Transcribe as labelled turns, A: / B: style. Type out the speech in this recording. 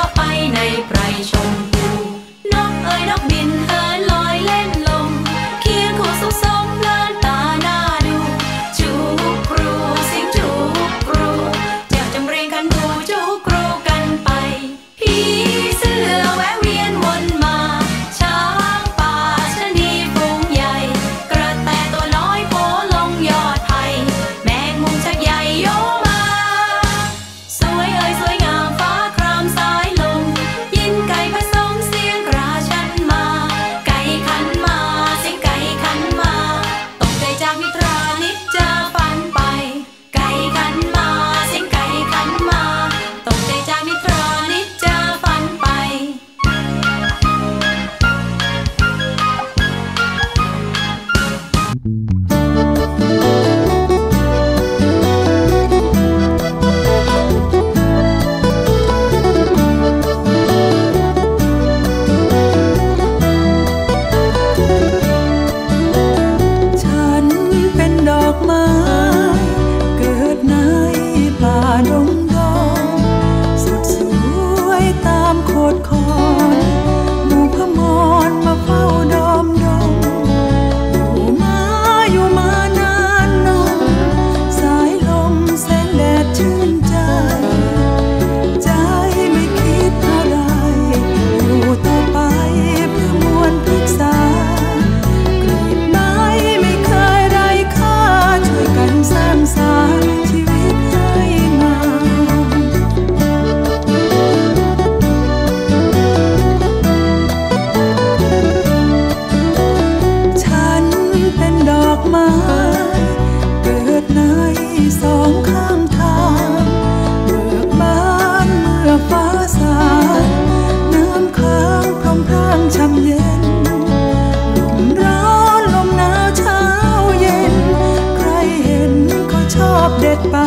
A: แล้ไปในไพรชมพูนกเอ๋ยนกบิน
B: ำเย็นลมร้อนลมหนาวเช้าเย็น ใครเห็นก็ชอบเด็ดปา